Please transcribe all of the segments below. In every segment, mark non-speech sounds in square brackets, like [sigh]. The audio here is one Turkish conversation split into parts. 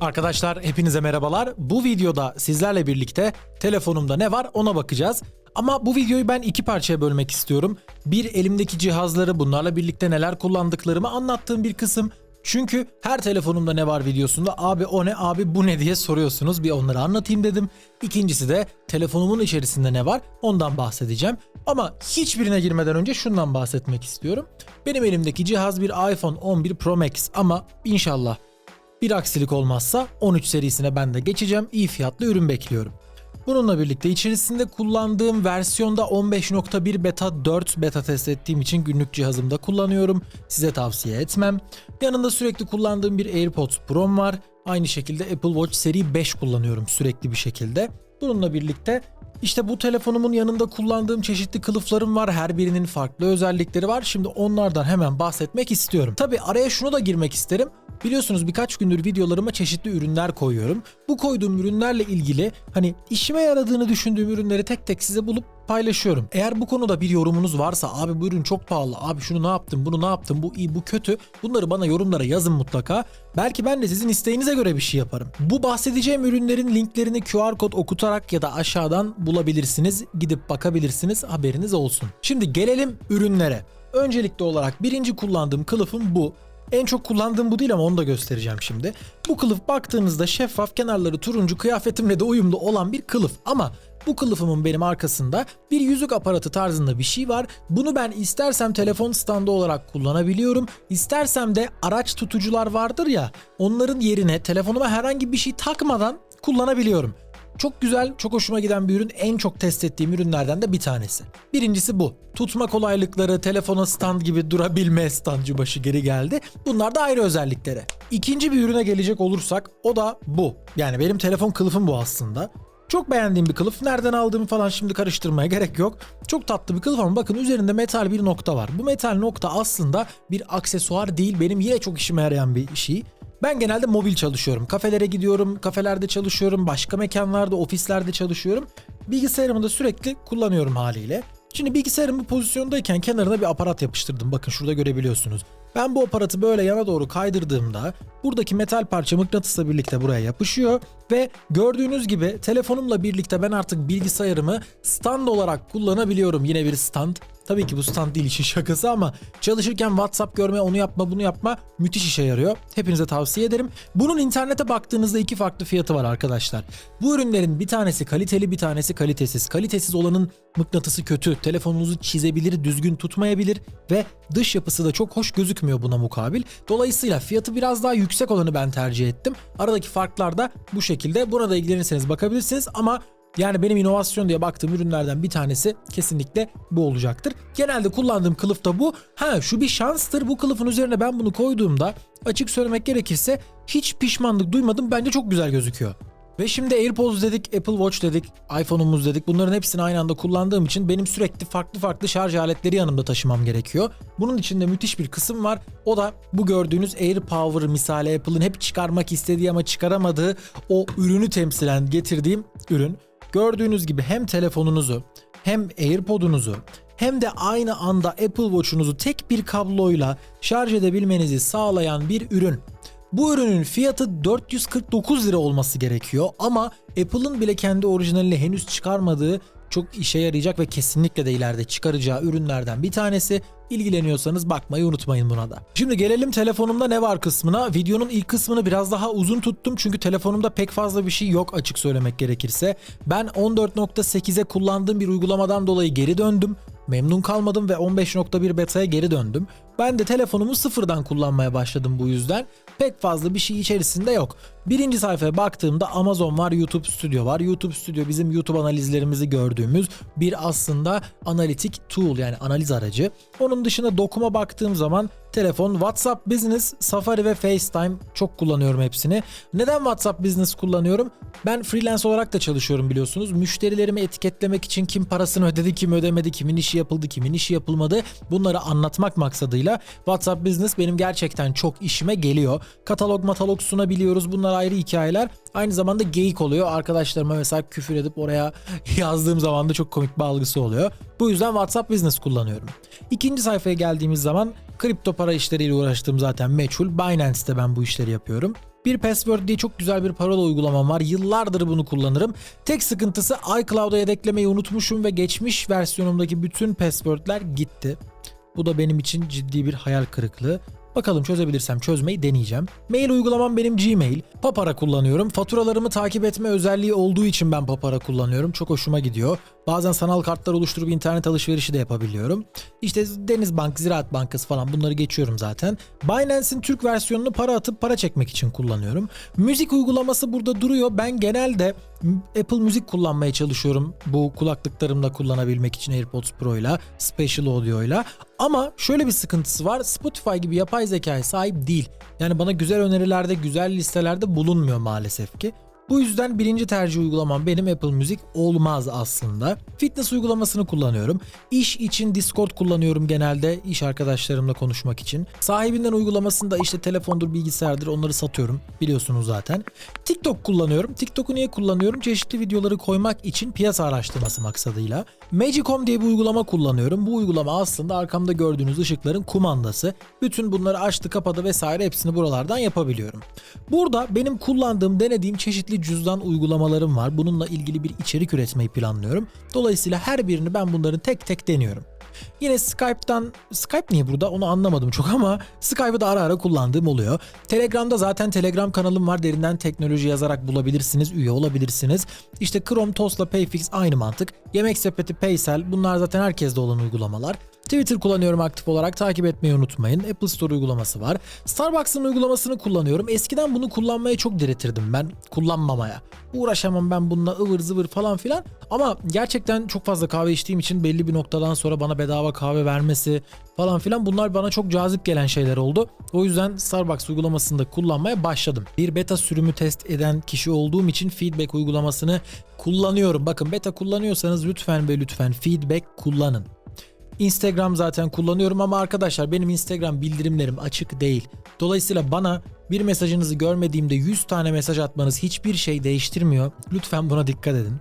Arkadaşlar hepinize merhabalar. Bu videoda sizlerle birlikte telefonumda ne var ona bakacağız. Ama bu videoyu ben iki parçaya bölmek istiyorum. Bir elimdeki cihazları bunlarla birlikte neler kullandıklarımı anlattığım bir kısım. Çünkü her telefonumda ne var videosunda abi o ne abi bu ne diye soruyorsunuz. Bir onları anlatayım dedim. İkincisi de telefonumun içerisinde ne var ondan bahsedeceğim. Ama hiçbirine girmeden önce şundan bahsetmek istiyorum. Benim elimdeki cihaz bir iPhone 11 Pro Max ama inşallah bir aksilik olmazsa 13 serisine ben de geçeceğim. İyi fiyatlı ürün bekliyorum. Bununla birlikte içerisinde kullandığım versiyonda 15.1 beta 4 beta test ettiğim için günlük cihazımda kullanıyorum. Size tavsiye etmem. Yanında sürekli kullandığım bir AirPods Pro'm var. Aynı şekilde Apple Watch seri 5 kullanıyorum sürekli bir şekilde. Bununla birlikte işte bu telefonumun yanında kullandığım çeşitli kılıflarım var. Her birinin farklı özellikleri var. Şimdi onlardan hemen bahsetmek istiyorum. Tabi araya şunu da girmek isterim. Biliyorsunuz birkaç gündür videolarıma çeşitli ürünler koyuyorum. Bu koyduğum ürünlerle ilgili hani işime yaradığını düşündüğüm ürünleri tek tek size bulup paylaşıyorum. Eğer bu konuda bir yorumunuz varsa abi bu ürün çok pahalı, abi şunu ne yaptın, bunu ne yaptın, bu iyi, bu kötü. Bunları bana yorumlara yazın mutlaka. Belki ben de sizin isteğinize göre bir şey yaparım. Bu bahsedeceğim ürünlerin linklerini QR kod okutarak ya da aşağıdan bulabilirsiniz. Gidip bakabilirsiniz haberiniz olsun. Şimdi gelelim ürünlere. Öncelikli olarak birinci kullandığım kılıfım bu. En çok kullandığım bu değil ama onu da göstereceğim şimdi. Bu kılıf baktığınızda şeffaf kenarları turuncu kıyafetimle de uyumlu olan bir kılıf ama bu kılıfımın benim arkasında bir yüzük aparatı tarzında bir şey var. Bunu ben istersem telefon standı olarak kullanabiliyorum. İstersem de araç tutucular vardır ya onların yerine telefonuma herhangi bir şey takmadan kullanabiliyorum. Çok güzel, çok hoşuma giden bir ürün. En çok test ettiğim ürünlerden de bir tanesi. Birincisi bu. Tutma kolaylıkları, telefona stand gibi durabilme standcı başı geri geldi. Bunlar da ayrı özellikleri. İkinci bir ürüne gelecek olursak o da bu. Yani benim telefon kılıfım bu aslında. Çok beğendiğim bir kılıf. Nereden aldığımı falan şimdi karıştırmaya gerek yok. Çok tatlı bir kılıf ama bakın üzerinde metal bir nokta var. Bu metal nokta aslında bir aksesuar değil. Benim yine çok işime yarayan bir şey. Ben genelde mobil çalışıyorum. Kafelere gidiyorum, kafelerde çalışıyorum, başka mekanlarda, ofislerde çalışıyorum. Bilgisayarımı da sürekli kullanıyorum haliyle. Şimdi bilgisayarım bu pozisyondayken kenarına bir aparat yapıştırdım. Bakın şurada görebiliyorsunuz. Ben bu aparatı böyle yana doğru kaydırdığımda buradaki metal parça mıknatısla birlikte buraya yapışıyor ve gördüğünüz gibi telefonumla birlikte ben artık bilgisayarımı stand olarak kullanabiliyorum. Yine bir stand. Tabii ki bu stand değil işin [laughs] şakası ama çalışırken WhatsApp görme, onu yapma, bunu yapma müthiş işe yarıyor. Hepinize tavsiye ederim. Bunun internete baktığınızda iki farklı fiyatı var arkadaşlar. Bu ürünlerin bir tanesi kaliteli, bir tanesi kalitesiz. Kalitesiz olanın mıknatısı kötü, telefonunuzu çizebilir, düzgün tutmayabilir ve dış yapısı da çok hoş gözükmüyor buna mukabil. Dolayısıyla fiyatı biraz daha yüksek olanı ben tercih ettim. Aradaki farklar da bu şekilde. Burada ilgilenirseniz bakabilirsiniz ama yani benim inovasyon diye baktığım ürünlerden bir tanesi kesinlikle bu olacaktır. Genelde kullandığım kılıf da bu. Ha şu bir şanstır. Bu kılıfın üzerine ben bunu koyduğumda açık söylemek gerekirse hiç pişmanlık duymadım. Bence çok güzel gözüküyor. Ve şimdi AirPods dedik, Apple Watch dedik, iPhone'umuz dedik. Bunların hepsini aynı anda kullandığım için benim sürekli farklı farklı şarj aletleri yanımda taşımam gerekiyor. Bunun içinde müthiş bir kısım var. O da bu gördüğünüz AirPower misali Apple'ın hep çıkarmak istediği ama çıkaramadığı o ürünü temsilen getirdiğim ürün. Gördüğünüz gibi hem telefonunuzu hem AirPod'unuzu hem de aynı anda Apple Watch'unuzu tek bir kabloyla şarj edebilmenizi sağlayan bir ürün. Bu ürünün fiyatı 449 lira olması gerekiyor ama Apple'ın bile kendi orijinalini henüz çıkarmadığı çok işe yarayacak ve kesinlikle de ileride çıkaracağı ürünlerden bir tanesi. İlgileniyorsanız bakmayı unutmayın buna da. Şimdi gelelim telefonumda ne var kısmına. Videonun ilk kısmını biraz daha uzun tuttum çünkü telefonumda pek fazla bir şey yok açık söylemek gerekirse. Ben 14.8'e kullandığım bir uygulamadan dolayı geri döndüm. Memnun kalmadım ve 15.1 beta'ya geri döndüm. Ben de telefonumu sıfırdan kullanmaya başladım bu yüzden. Pek fazla bir şey içerisinde yok. Birinci sayfaya baktığımda Amazon var, YouTube Studio var. YouTube Studio bizim YouTube analizlerimizi gördüğümüz bir aslında analitik tool yani analiz aracı. Onun dışında dokuma baktığım zaman telefon, WhatsApp Business, Safari ve FaceTime çok kullanıyorum hepsini. Neden WhatsApp Business kullanıyorum? Ben freelance olarak da çalışıyorum biliyorsunuz. Müşterilerimi etiketlemek için kim parasını ödedi, kim ödemedi, kimin işi yapıldı, kimin işi yapılmadı bunları anlatmak maksadıyla WhatsApp Business benim gerçekten çok işime geliyor. Katalog matalog sunabiliyoruz. Bunlar ayrı hikayeler. Aynı zamanda geyik oluyor. Arkadaşlarıma mesela küfür edip oraya [laughs] yazdığım zaman da çok komik bir algısı oluyor. Bu yüzden WhatsApp Business kullanıyorum. İkinci sayfaya geldiğimiz zaman kripto para işleriyle uğraştığım zaten meçhul. Binance'te ben bu işleri yapıyorum. Bir Password diye çok güzel bir parola uygulamam var. Yıllardır bunu kullanırım. Tek sıkıntısı iCloud'a yedeklemeyi unutmuşum ve geçmiş versiyonumdaki bütün password'ler gitti. Bu da benim için ciddi bir hayal kırıklığı. Bakalım çözebilirsem çözmeyi deneyeceğim. Mail uygulamam benim Gmail. Papara kullanıyorum. Faturalarımı takip etme özelliği olduğu için ben Papara kullanıyorum. Çok hoşuma gidiyor. Bazen sanal kartlar oluşturup internet alışverişi de yapabiliyorum. İşte Denizbank, Ziraat Bankası falan bunları geçiyorum zaten. Binance'in Türk versiyonunu para atıp para çekmek için kullanıyorum. Müzik uygulaması burada duruyor. Ben genelde Apple Müzik kullanmaya çalışıyorum. Bu kulaklıklarımla kullanabilmek için AirPods Pro ile, Special Audio ile. Ama şöyle bir sıkıntısı var. Spotify gibi yapay zekaya sahip değil. Yani bana güzel önerilerde, güzel listelerde bulunmuyor maalesef ki. Bu yüzden birinci tercih uygulamam benim Apple Müzik olmaz aslında. Fitness uygulamasını kullanıyorum. İş için Discord kullanıyorum genelde iş arkadaşlarımla konuşmak için. Sahibinden uygulamasında işte telefondur, bilgisayardır onları satıyorum biliyorsunuz zaten. TikTok kullanıyorum. TikTok'u niye kullanıyorum? Çeşitli videoları koymak için piyasa araştırması maksadıyla. Magicom diye bir uygulama kullanıyorum. Bu uygulama aslında arkamda gördüğünüz ışıkların kumandası. Bütün bunları açtı kapadı vesaire hepsini buralardan yapabiliyorum. Burada benim kullandığım, denediğim çeşitli cüzdan uygulamalarım var. Bununla ilgili bir içerik üretmeyi planlıyorum. Dolayısıyla her birini ben bunların tek tek deniyorum. Yine Skype'dan, Skype niye burada onu anlamadım çok ama Skype'ı da ara ara kullandığım oluyor. Telegram'da zaten Telegram kanalım var. Derinden teknoloji yazarak bulabilirsiniz, üye olabilirsiniz. İşte Chrome, Toast'la Payfix aynı mantık. Yemek sepeti, Paysel bunlar zaten herkeste olan uygulamalar. Twitter kullanıyorum aktif olarak takip etmeyi unutmayın. Apple Store uygulaması var. Starbucks'ın uygulamasını kullanıyorum. Eskiden bunu kullanmaya çok diretirdim ben. Kullanmamaya. Uğraşamam ben bununla ıvır zıvır falan filan. Ama gerçekten çok fazla kahve içtiğim için belli bir noktadan sonra bana bedava kahve vermesi falan filan bunlar bana çok cazip gelen şeyler oldu. O yüzden Starbucks uygulamasını da kullanmaya başladım. Bir beta sürümü test eden kişi olduğum için feedback uygulamasını kullanıyorum. Bakın beta kullanıyorsanız lütfen ve lütfen feedback kullanın. Instagram zaten kullanıyorum ama arkadaşlar benim Instagram bildirimlerim açık değil. Dolayısıyla bana bir mesajınızı görmediğimde 100 tane mesaj atmanız hiçbir şey değiştirmiyor. Lütfen buna dikkat edin.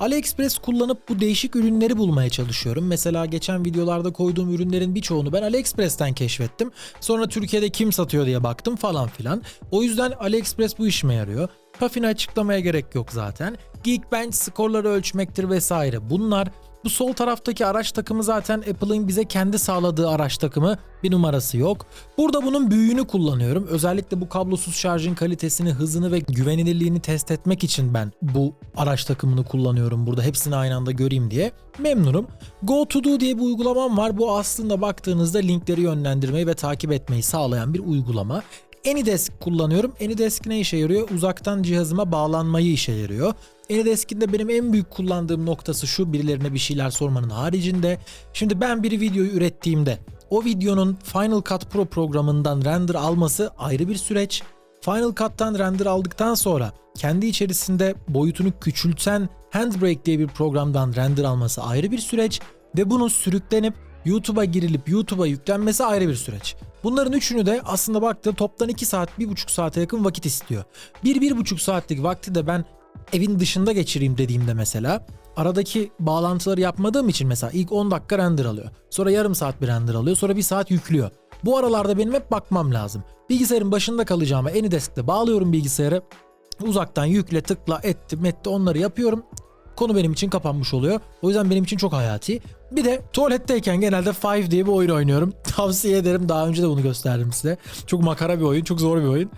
AliExpress kullanıp bu değişik ürünleri bulmaya çalışıyorum. Mesela geçen videolarda koyduğum ürünlerin birçoğunu ben AliExpress'ten keşfettim. Sonra Türkiye'de kim satıyor diye baktım falan filan. O yüzden AliExpress bu işime yarıyor. Puffin'i açıklamaya gerek yok zaten. Geekbench skorları ölçmektir vesaire. Bunlar bu sol taraftaki araç takımı zaten Apple'ın bize kendi sağladığı araç takımı bir numarası yok. Burada bunun büyüğünü kullanıyorum. Özellikle bu kablosuz şarjın kalitesini, hızını ve güvenilirliğini test etmek için ben bu araç takımını kullanıyorum burada. Hepsini aynı anda göreyim diye. Memnunum. Go To Do diye bir uygulamam var. Bu aslında baktığınızda linkleri yönlendirmeyi ve takip etmeyi sağlayan bir uygulama. AnyDesk kullanıyorum. AnyDesk ne işe yarıyor? Uzaktan cihazıma bağlanmayı işe yarıyor. AnyDesk'in de benim en büyük kullandığım noktası şu birilerine bir şeyler sormanın haricinde. Şimdi ben bir videoyu ürettiğimde o videonun Final Cut Pro programından render alması ayrı bir süreç. Final Cut'tan render aldıktan sonra kendi içerisinde boyutunu küçülten Handbrake diye bir programdan render alması ayrı bir süreç ve bunun sürüklenip YouTube'a girilip YouTube'a yüklenmesi ayrı bir süreç. Bunların üçünü de aslında baktığım toplam 2 saat 1,5 saate yakın vakit istiyor. 1-1,5 saatlik vakti de ben evin dışında geçireyim dediğimde mesela aradaki bağlantıları yapmadığım için mesela ilk 10 dakika render alıyor. Sonra yarım saat bir render alıyor. Sonra bir saat yüklüyor. Bu aralarda benim hep bakmam lazım. Bilgisayarın başında kalacağıma AnyDesk'te bağlıyorum bilgisayarı. Uzaktan yükle tıkla etti metti onları yapıyorum. Konu benim için kapanmış oluyor. O yüzden benim için çok hayati. Bir de tuvaletteyken genelde Five diye bir oyun oynuyorum. [laughs] Tavsiye ederim. Daha önce de bunu gösterdim size. Çok makara bir oyun. Çok zor bir oyun.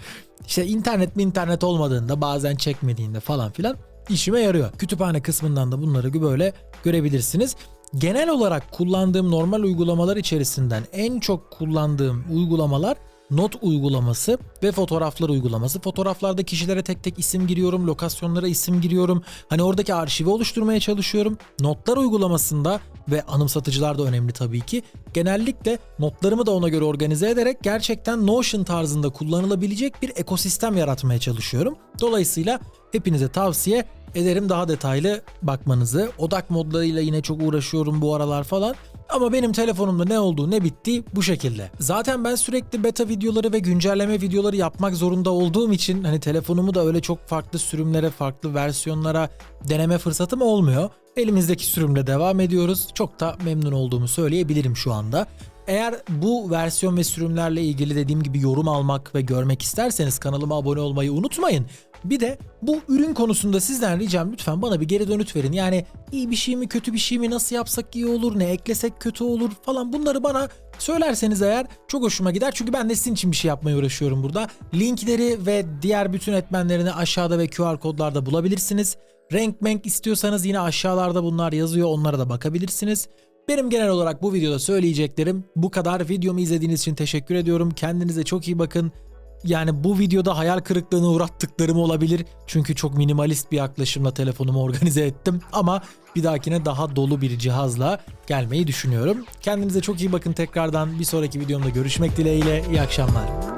İşte internet mi internet olmadığında bazen çekmediğinde falan filan işime yarıyor. Kütüphane kısmından da bunları böyle görebilirsiniz. Genel olarak kullandığım normal uygulamalar içerisinden en çok kullandığım uygulamalar not uygulaması ve fotoğraflar uygulaması. Fotoğraflarda kişilere tek tek isim giriyorum, lokasyonlara isim giriyorum. Hani oradaki arşivi oluşturmaya çalışıyorum. Notlar uygulamasında ve anımsatıcılar da önemli tabii ki. Genellikle notlarımı da ona göre organize ederek gerçekten Notion tarzında kullanılabilecek bir ekosistem yaratmaya çalışıyorum. Dolayısıyla hepinize tavsiye ederim daha detaylı bakmanızı. Odak modlarıyla yine çok uğraşıyorum bu aralar falan. Ama benim telefonumda ne olduğu ne bittiği bu şekilde. Zaten ben sürekli beta videoları ve güncelleme videoları yapmak zorunda olduğum için hani telefonumu da öyle çok farklı sürümlere, farklı versiyonlara deneme fırsatım olmuyor. Elimizdeki sürümle devam ediyoruz. Çok da memnun olduğumu söyleyebilirim şu anda. Eğer bu versiyon ve sürümlerle ilgili dediğim gibi yorum almak ve görmek isterseniz kanalıma abone olmayı unutmayın. Bir de bu ürün konusunda sizden ricam lütfen bana bir geri dönüt verin. Yani iyi bir şey mi kötü bir şey mi nasıl yapsak iyi olur ne eklesek kötü olur falan bunları bana söylerseniz eğer çok hoşuma gider. Çünkü ben de sizin için bir şey yapmaya uğraşıyorum burada. Linkleri ve diğer bütün etmenlerini aşağıda ve QR kodlarda bulabilirsiniz. Renk menk istiyorsanız yine aşağılarda bunlar yazıyor onlara da bakabilirsiniz. Benim genel olarak bu videoda söyleyeceklerim bu kadar. Videomu izlediğiniz için teşekkür ediyorum. Kendinize çok iyi bakın. Yani bu videoda hayal kırıklığına uğrattıklarım olabilir. Çünkü çok minimalist bir yaklaşımla telefonumu organize ettim. Ama bir dahakine daha dolu bir cihazla gelmeyi düşünüyorum. Kendinize çok iyi bakın tekrardan. Bir sonraki videomda görüşmek dileğiyle. İyi akşamlar.